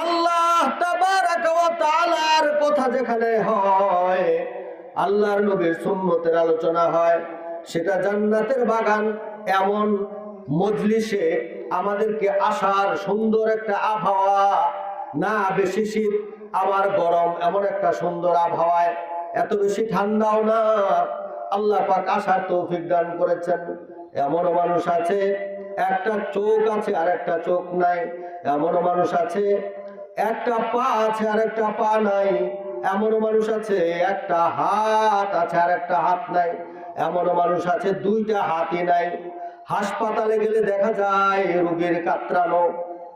আল্লাহ তাআলার কথা যেখানে হয়, আল্লাহর নবীর সুন্নতের আলোচনা হয়, সেটা জান্নাতের বাগান, এমন মজলিসে আমাদেরকে আসার সুন্দর একটা আবহাওয়া, না বেশি শীত, আবার গরম, এমন একটা সুন্দর আবহাওয়ায়, এত বেশি ঠান্ডাও না। আল্লাহ পাক আসার তৌফিক দান করেছেন। এমন মানুষ আছে, একটা চোখ আছে আর একটা চোখ নাই। এমন মানুষ আছে একটা পা আছে আর একটা পা নাই। এমনও মানুষ আছে, একটা হাত আছে আর একটা হাত নাই। এমনও মানুষ আছে, দুইটা হাতই নাই। হাসপাতালে গেলে দেখা যায় রোগীর কাতরানো।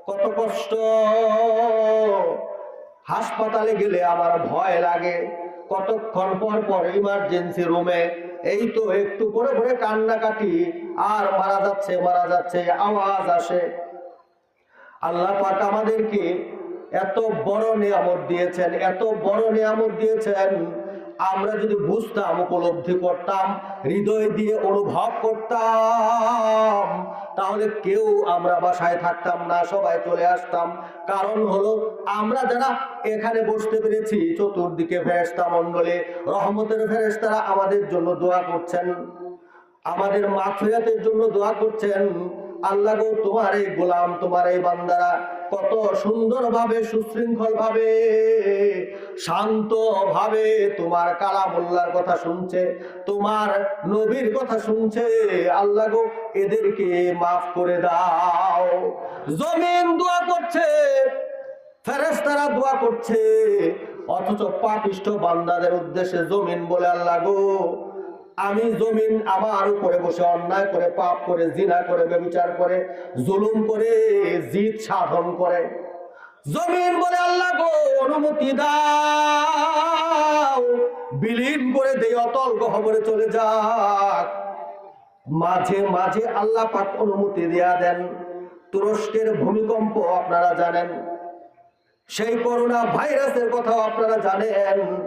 কত কষ্ট। হাসপাতালে গেলে আমার ভয় লাগে। কতক্ষণ পর পর ইমার্জেন্সি রুমে এই তো একটু করে করে কান্নাকাটি। আর মারা যাচ্ছে মারা যাচ্ছে, আওয়াজ আসে। আল্লাহ পাক আমাদেরকে এত বড় নিয়ামত দিয়েছেন, এত বড় নিয়ামত দিয়েছেন। আমরা যদি বুঝতাম, উপলব্ধি করতাম, হৃদয় দিয়ে অনুভব করতাম, তাহলে কেউ আমরা বাসায় থাকতাম না, সবাই চলে আসতাম। কারণ হলো, আমরা যারা এখানে বসতে পেরেছি, চতুর্দিকে ফেরেস্তা মণ্ডলে, রহমতের ফেরেস্তারা আমাদের জন্য দোয়া করছেন। আমাদের মাফিয়াতের জন্য দোয়া করছেন। আল্লাহ গো, তোমার এই গোলাম, তোমার এই বান্দারা কত সুন্দর ভাবে সুশৃঙ্খল ভাবে শান্ত ভাবে তোমার কালামুল্লার কথা শুনছে, তোমার নবীর কথা শুনছে। আল্লাহ গো, এদেরকে মাফ করে দাও। জমিন দোয়া করছে ফেরেস্তারা দোয়া করছে, অথচ পাপিষ্ঠ বান্দাদের উদ্দেশ্যে জমিন বলে আল্লাহ গো আমি জমিন আমার উপরে বসে, অন্যায় করে, পাপ করে, জিনা করে বেবিচার করে, জুলুম করে জিত সাধন করে। জমিন বলে আল্লাহ গো, অনুমতি দাও। বিলীন করে দেই, অতল গহবরে চলে যাক। মাঝে মাঝে আল্লাহ পাক অনুমতি দেয়া দেন। তুরস্কের ভূমিকম্প আপনারা জানেন। সেই করোনা ভাইরাসের কথাও আপনারা জানেন।